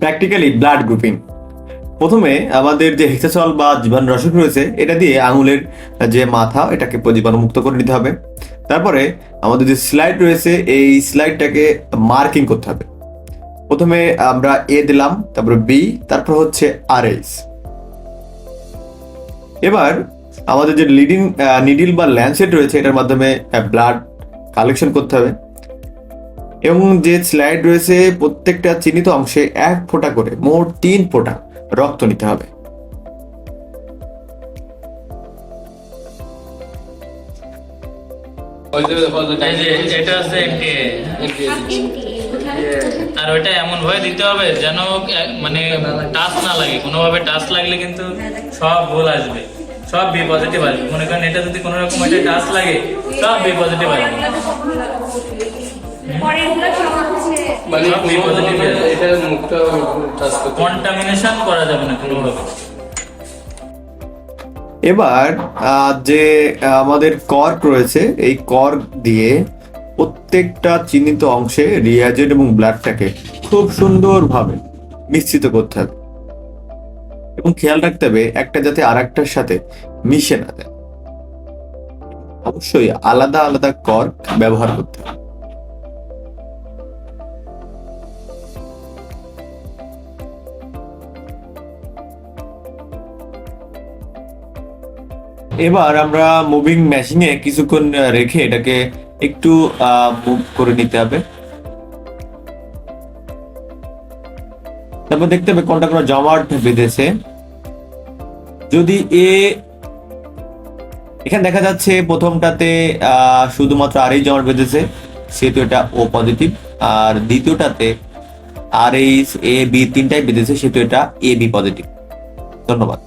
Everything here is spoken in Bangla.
প্র্যাকটিক্যালি ব্লাড গ্রুপিং প্রথমে আমাদের যে হেক্সাসল বা জীবাণু রসক রয়েছে, এটা দিয়ে আঙুলের যে মাথা, এটাকে জীবাণু মুক্ত করে নিতে হবে। তারপরে আমাদের যে স্লাইড রয়েছে, এই স্লাইডটাকে মার্কিং করতে হবে। প্রথমে আমরা এ দিলাম, তারপরে বি তারপর হচ্ছে আর এইচ এবার আমাদের যে লিডিং নিডিল বা ল্যান্সেট রয়েছে, এটার মাধ্যমে ব্লাড কালেকশন করতে হবে। এবং যে স্লাইড রয়েছে, প্রত্যেকটা চিহ্নিত অংশে এক ফোঁটা করে, মোট তিন ফোঁটা রক্ত নিতে হবে। এটা হচ্ছে আর ওইটা এমন ভাবে দিতে হবে যেন মানে টাচ না লাগে। কোনোভাবে টাচ লাগলে কিন্তু সব ভুল আসবে। সব বি পজিটিভ আসবে। মনে করেন এটা যদি কোনো রকম টাচ লাগে, সব বি পজিটিভ আসবে। মানে সব বি পজিটিভ এটা মুখটা টাচ করতে কন্টামিনেশন করা যাবে না কোনোভাবে এবার যে আমাদের কর্ক রয়েছে এই কর্ক দিয়ে প্রত্যেকটা চিহ্নিত অংশে রিয়াজেন্ট এবং ব্লাডটাকে খুব সুন্দরভাবে মিশ্রিত করতে হবে। এবং খেয়াল রাখতে হবে একটা যাতে আর একটার সাথে মিশে না যায়। অবশ্যই আলাদা আলাদা কর্ক ব্যবহার করতে হবে। এবার আমরা মুভিং মেশিনে কিছুক্ষণ রেখে এটাকে একটু মুভ করে নিতে হবে। তারপর দেখতে হবে কোনটা কোনো জমাট বেঁধেছে। যদি এ, এখানে দেখা যাচ্ছে প্রথমটাতে শুধুমাত্র এই জমাট বেঁধেছে, সেহেতু এটা ও পজিটিভ আর দ্বিতীয়টাতে আর এইচ এ বি তিনটাই বেঁধেছে, সেহেতু এটা এ বি পজিটিভ ধন্যবাদ।